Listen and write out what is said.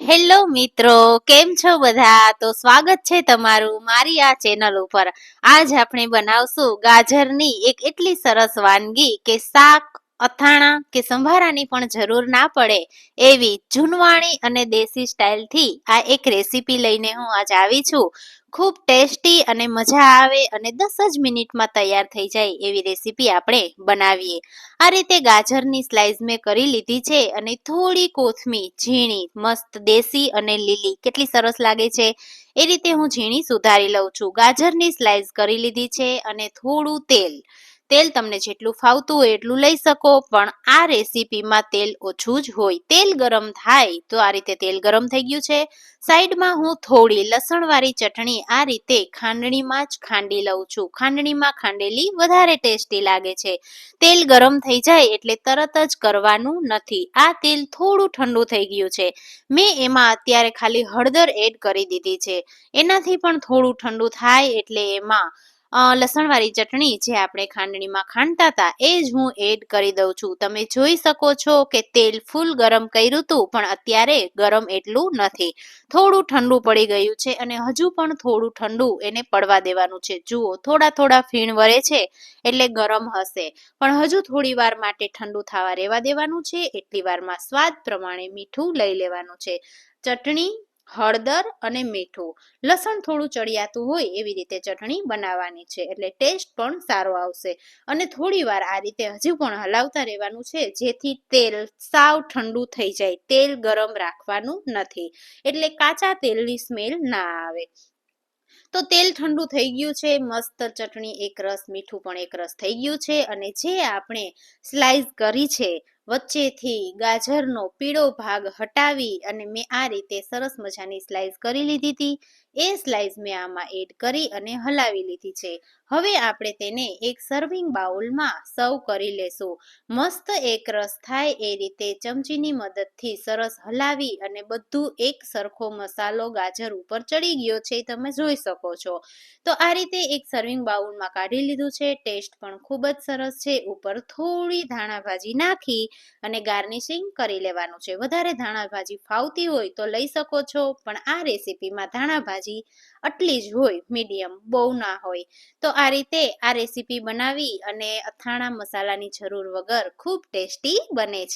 Hello મિત્રો, કેમ છો બધા? તો સ્વાગત છે તમારું મારી આ ચેનલ ઉપર. આજ આપણે બનાવશું ગાજરની એક એટલી સરસ વાનગી કે શાક અથાણા કે સંભારાની પણ જરૂર ના પડે એવી જૂનવાણી અને દેશી સ્ટાઇલથી આ એક રેસીપી લઈને હું આજ આવી છું. ખૂબ ટેસ્ટી અને મજા આવે અને દસ જ મિનિટમાં તૈયાર થઈ જાય એવી રેસીપી આપણે બનાવીએ. આ રીતે ગાજરની સ્લાઇસ મેં કરી લીધી છે અને થોડી કોથમીર, ઝીણી, મસ્ત દેશી અને લીલી કેટલી સરસ લાગે છે એ રીતે હું ઝીણી સુધારી લઉં છું. ગાજરની સ્લાઇસ કરી લીધી છે અને થોડું તેલ તેલ તમને જેટલું ફાવતું હોય એટલું લઈ શકો, પણ આ રેસીપીમાં તેલ ઓછું જ હોય. તેલ ગરમ થાય તો આ રીતે તેલ ગરમ થઈ ગયું છે. સાઈડમાં હું થોડી લસણવાળી ચટણી આ રીતે ખાંડણીમાં જ ખાંડી લઉં છું. ખાંડણીમાં ખાંડેલી વધારે ટેસ્ટી લાગે છે. તેલ ગરમ થઈ જાય એટલે તરત જ કરવાનું નથી. આ તેલ થોડું ઠંડુ થઈ ગયું છે. મેં એમાં અત્યારે ખાલી હળદર એડ કરી દીધી છે. એનાથી પણ થોડું ઠંડુ થાય એટલે એમાં લસણવાળી ચટણી જે આપણે ખાંડણીમાં ખાંડતા હતા, એ જ હું એડ કરી દઉં છું. તમે જોઈ શકો છો કે તેલ ફૂલ ગરમ કર્યું હતું, પણ અત્યારે ગરમ એટલું નથી. થોડું ઠંડુ પડી ગયું છે અને હજુ પણ થોડું ઠંડુ એને પડવા દેવાનું છે. જુઓ, થોડા થોડા ફીણ વરે છે, એટલે ગરમ હશે. પણ હજુ થોડી વાર માટે ઠંડુ થવા રહેવા દેવાનું છે. એટલી વારમાં સ્વાદ પ્રમાણે મીઠું લઈ લેવાનું છે. ચટણી હળદર અને મીઠું. લસણ થોડું ચડિયાતું હોય એવી રીતે ચટણી બનાવવાની છે, એટલે ટેસ્ટ પણ સારો આવશે. અને થોડી વાર આ રીતે હજુ પણ હલાવતા રહેવાનું છે, જેથી તેલ સાવ ઠંડુ થઈ જાય. તેલ ગરમ રાખવાનું નથી, એટલે કાચા તેલની સ્મેલ ના આવે. તો તેલ ઠંડુ થઈ ગયું છે, મસ્ત ચટણી, એક રસ, મીઠું પણ એક રસ થઈ ગયું છે, અને જે આપણે સ્લાઇસ કરી છે વચ્ચેથી ગાજરનો પીળો ભાગ હટાવી અને મેં આ રીતે સરસ મજાની સ્લાઇસ કરી લીધી હતી. એ સ્લાઇસ મેં આમાં એડ કરી અને હલાવી લીધી છે. હવે આપણે તેને એક સર્વિંગ બાઉલમાં સર્વ કરી લેશું. મસ્ત એક રસ થાય એ રીતે ચમચીની મદદથી સરસ હલાવી અને બધું એક સરખો મસાલો ગાજર ઉપર ચડી ગયો છે તમે જોઈ શકો છો. તો આ રીતે એક સર્વિંગ બાઉલમાં કાઢી લીધું છે. ટેસ્ટ પણ ખૂબ જ સરસ છે. ઉપર થોડી ધાણા ભાજી નાખી અને ગાર્નિશિંગ કરી લેવાનું છે. વધારે ધાણા ભાજી ફાવતી હોય તો લઈ શકો છો, પણ આ રેસીપીમાં ધાણા ભાજી આટલી જ હોય, મીડિયમ, બહુ ના હોય. તો આ રીતે આ રેસીપી બનાવી અને અથાણા મસાલાની જરૂર વગર ખૂબ ટેસ્ટી બને છે.